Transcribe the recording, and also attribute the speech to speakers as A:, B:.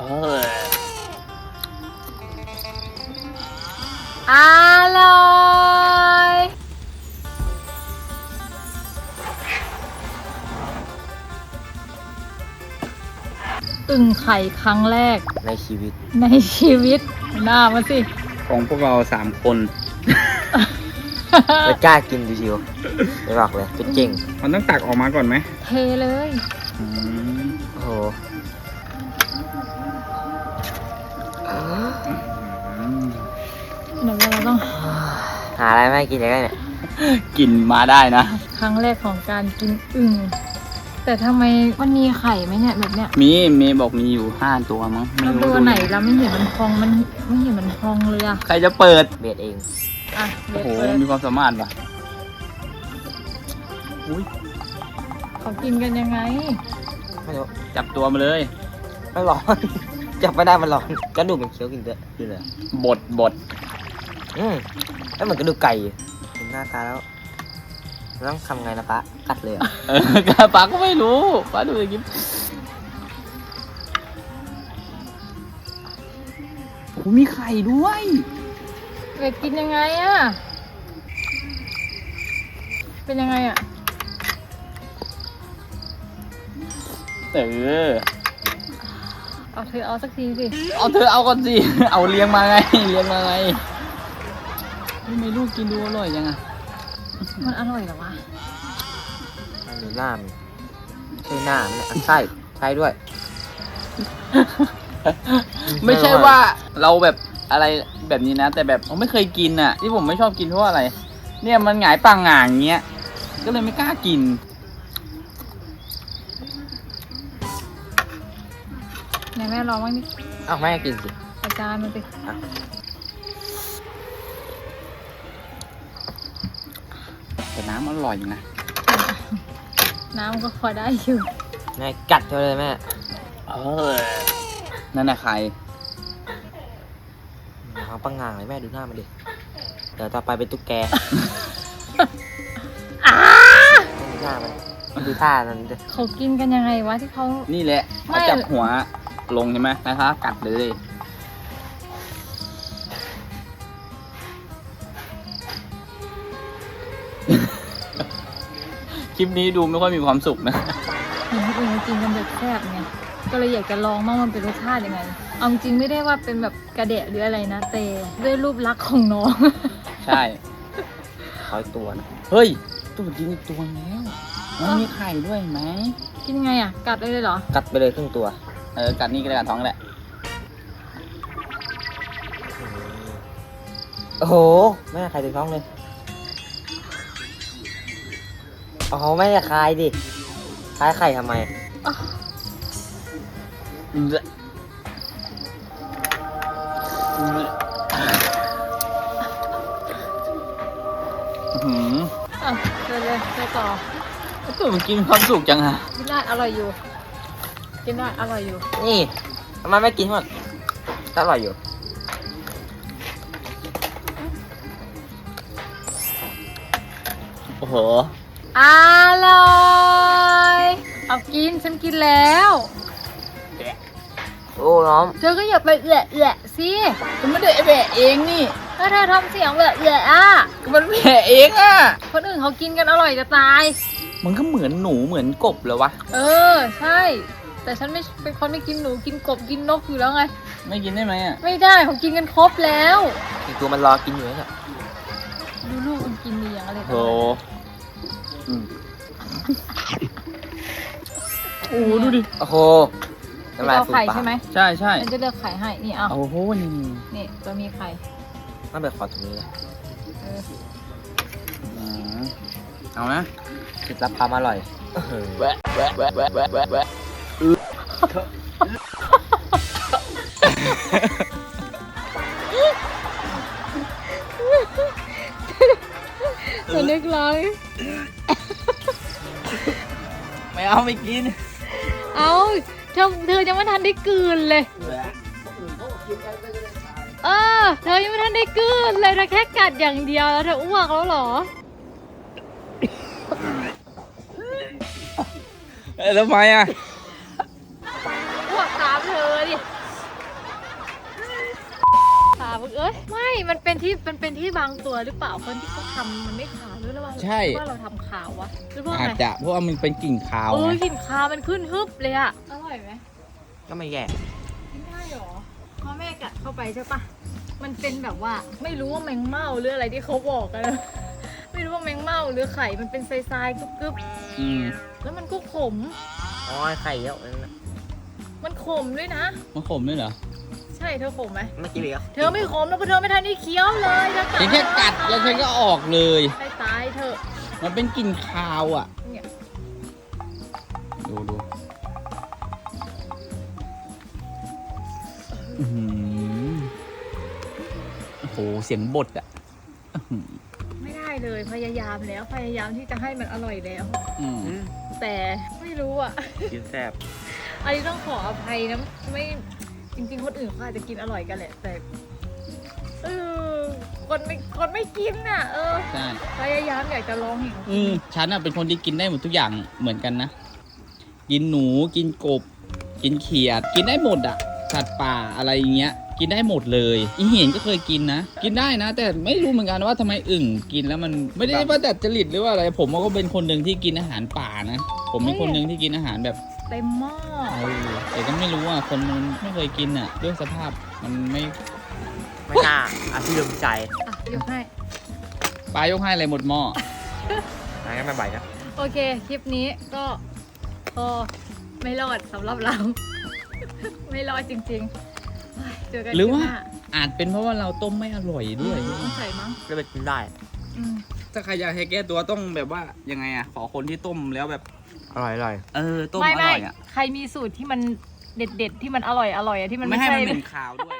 A: อร่อยอึ่งไข่ครั้งแรก
B: ในชีวิต
A: ในชีวิต หน้ามาสิ
C: ของพวกเราสามคน
B: ไม่กล้ากินดิชิวไม่บอกเลยเป็นเก่ง
C: มันต้องตักออกมาก่อนไหม
A: เทเลย
C: อืม
B: โอ้โห
A: เดี๋ยวเราต้อง
B: หาอะไรไม่กินได้เนี่ย
C: กลิ่นมาได้นะ
A: ครั้งแรกของการกินอึ่งแต่ทำไมมันมีไข่ไหมเนี่ยแบบเนี้ย
C: มีเมย์บอกมีอยู่ห้าตัวมั้งไม่
A: แล้ว
C: รู้
A: ตัวไหนเราไม่เห็นมันพองมันไม่เห็นมันพองเลยอะ
C: ใครจะเปิด
B: เบียดเอง
A: อะเดี๋ยว
C: โอ้โห
A: เปิด
C: มีความสามารถว่ะอุ้ย
A: เขากินกันยังไง
B: ไม่รู้
C: จับตัวมาเลย
B: ไม่ร้อน จับไม่ได้มันร้อนกระดูกมันเคี้ยวกินเยอะกินเลย
C: บดบด
B: อืมแล้วเหมือนกระดูกไก่เห็นหน้าตาแล้วมันต้องทำไงนะปะกัดเลยเหรอ
C: เออกระปักก็ไม่รู้ป้าดูอย่างงี้โอ้โหมีไข่ด้วย
A: เด็กกินยังไงอะเป็นยังไงอะ
C: เออ
A: เอาเธอเอาสักทีสิ
C: เอาเธอเอาก่อนสิ เอาเลี้ยงมาไง เลี้ยงมาไง ทำไมลูกกินดูอร่อยจังอะ
A: มันอร่อยเหรอวะ
B: มันมีหน้ามันใช่หน้ามันเนี่ยอันไส้ไส้ด้วย
C: ไม่ใช่ว่าเราแบบอะไรแบบนี้นะ แต่แบบผมไม่เคยกินอะที่ผมไม่ชอบกินเพราะอะไร เนี่ยมันหงายปังหงางอย่างเงี้ย ก็เลยไม่กล้ากิน
A: ไหนแม่ลองบ้างดิ
B: เอ้าวแม่กินสิ
A: อาจารย์มันสิ
C: แต่น้ำอร่อยนะ
A: น้ำก็พอได้อยู่
B: แม่กัดเธอเลยแม่
C: เออนั่นน่ะใคร
B: เขาปังงางเลยแม่ดูหน้ามันดิ เดี๋ยวต่อไปเป็นตุ๊กแก
A: อ้า
B: ดูหน้ามันดูท่ามันดิ
A: เขากินกันยังไงวะที่เขา
C: นี่แหละ
A: ไม่
C: เขาจับหัวลงใช่ไหมนะคะ กัดเลย ลิปนี้ดูไม่ค่อยมีความสุขนะ
A: เห็นคนอื่นเขากินกันแบบแซ่บไงก็เลยอยากจะลองมั่งมันเป็นรสชาติยังไง เอาจริงไม่ได้ว่าเป็นแบบกระเดะหรืออะไรนะแต่ด้วยรูปลักษณ์ของน้อง
C: ใช่
B: ร้อยตัวนะ
C: เฮ้ย ตัวกินอีกตัวแล้วมันมีไข่ด้วยเห็นไหม
A: กินยังไงอะ กัดเลยเลยเหรอ
B: กัดไปเลยครึ่งตัว
C: เออ กัดนี่ก็ได้กัดท้องแหละ
B: โอ้โหแม่ใครถึงท้องเลย อ้โหแม่อย่าคายดิ คลายไข่ทำไม
C: อื้อหือ
A: อะเลยเลยไปต่อ
C: มันกินความสุขจังอะ
A: กินได้อร่อยอยู่ กินได้อร่อยอยู่
B: นี่ทำไมไม่กินหมดอร่อยอยู่
C: โอ้โห
A: อร่อยเอากินฉันกินแล้ว
B: โอ้น้อง
A: เธอก็อย่าไปเอะเอะสิ
C: มันไม่ได้แบะเองนี่
A: ถ้าเธอทำเสียงแบบเอะอะ
C: มันแบะเองอะ
A: คนอื่นเขากินกันอร่อยจะตาย
C: มันก็เหมือนหนูเหมือนกบเลยวะ
A: เออใช่ แต่ฉันไม่เป็นคนไม่กินหนูกินกบกินนกอยู่แล้วไง
C: ไม่กินได้ไหมอะ
A: ไม่ได้เขากินกันครบแล้ว
B: อีกตัวมันรอกินอยู่เนี่ย
A: ดูลูกมันกินดีอย่างอะไร
C: โอ้อืมโอ้ดูดิ
B: โอ้โหน้ำลาย
A: เอา
B: ฟู
A: ไข่
B: ปาก
A: ใช่ไหม
C: ใช่ใช่
A: ฉันจะเลือกไข่ให้ นี่เอา
C: โอ้โหนี่
A: นี่ตัวมีไข่
B: ไม่ไปขอตรงนี้เลย
A: เออ
C: อืมเอานะ
B: เคล็ดลับความอร่อยเออ
C: แวะแวะแวะแวะแวะแวะแวะ
A: จะนึกร้อง
C: ไม่เอาไม่กิน
A: เอาเธอเธอยังไม่ทันได้กลืนเลย เออ เธอยังไม่ทันได้กลืนเลยเธอแค่กัดอย่างเดียวแล้วเธออ้วกแล้วเหรอ
C: เอ้ยแล้วทำไมอะ
A: อ้วกตามเธอดิ มึงเอ้ยไม่มันเป็นที่มันเป็นที่บางตัวหรือเปล่าคนที่เขาทำมันไม่ขาวหรือว่า
C: ใช่
A: หรือว่าเราทำขาววะหรือว่า
C: อาจ
A: ไง
C: จะเพราะว่ามันเป็นกลิ่นคาว
A: โอ้
C: ไง
A: ยกลิ่นคาวมันขึ้นฮึบเลยอะอร่อยไหม
B: ก็ไม่แย่
A: กินได้หรอพอแม่กัดเข้าไปใช่ปะมันเป็นแบบว่าไม่รู้ว่าแมงเม่าหรืออะไรที่เขาบอกกันนะไม่รู้ว่าแมงเม่าหรือไข่มันเป็นทรายๆกรึบ
C: อืม
A: ๆแล้วมันก็ขม
B: อ๋อไข่เยอะนั่นน่ะ
A: มันขมด้วยนะ
C: มันขมด้วยเหรอ
A: ใช่เธอขมไหม
B: ไม่กินเลยเหรอ
A: เธอไม่ขมนะเพราะเธอไม่ทันได้เคี้ยวเลยเธอ
C: ฉันแค่กัดแล้วฉันก็ออกเลย
A: ให้ตายเถอะ
C: มันเป็นกลิ่นคาวอะ
A: เนี่ย
C: ดูดูอื้อหือโอ้โห เสียงบดอะอื้อหือ
A: ไม่ได้เลยพยายามแล้วพยายามที่จะให้มันอร่อยแล้ว
C: อืม
B: อืม
A: แต่ไม่รู้อะ
B: กินแซ่บ
A: อันนี้ต้องขออภัยนะไม่ จริงๆ คนอื่นเขาอาจจะกินอร่อยกันแหละ แต่เออคนไม่คนไม่กินน่ะ เออ
C: ใช่
A: พยายามอยากจะลองเห็น
C: อืมฉันอะเป็นคนที่กินได้หมดทุกอย่างเหมือนกันนะ กินหนูกินกบ กินเขียด กินได้หมดอะสัตว์ป่าอะไรอย่างเงี้ย กินได้หมดเลยอีเห็นก็เคยกินนะ กินได้นะ แต่ไม่รู้เหมือนกันว่าทำไมอึ่งกินแล้วมันไม่ได้ว่าดัดจริตหรือว่าอะไร ผมก็เป็นคนหนึ่งที่กินอาหารป่านะ ผมเป็นคนหนึ่งที่กินอาหารแบบ
A: เต็มหม้อ
C: เออแต่ก็ไม่รู้ว่าคนมันไม่เคยกินอะด้วยสภาพมันไม่
B: ไม่น่าอาชีพลมใจ
A: อะยกให้
C: ปลายกให้อะไรหมดหม้อ
B: นะงั้นไม่ไหวนะ
A: โอเค คลิปนี้ก็พอไม่รอดสำหรับเรา ไม่รอดจริงๆเฮ้ยเจอกัน
C: หรือว่า
A: คลิปน้
C: อาจเป็นเพราะว่าเราต้มไม่อร่อยด้วย
A: ต้องใส่มั้ง
B: ก็ไปกินได้
A: อืม
C: ถ้าใครอยากให้แก้ตัวต้องแบบว่ายังไงอะ ขอคนที่ต้มแล้วแบบ
B: อร่อยอร่อย
C: เออต้ม
A: ไม่
C: อ
A: ไม่
C: ร่อยอะ
A: ใครมีสูตรที่มันเด็ดๆ ที่มันอร่อยอร่อยอะที่มัน
C: ไม่
A: ไม่
C: ให้
A: ใช่
C: มันเหม็นคาวด้วย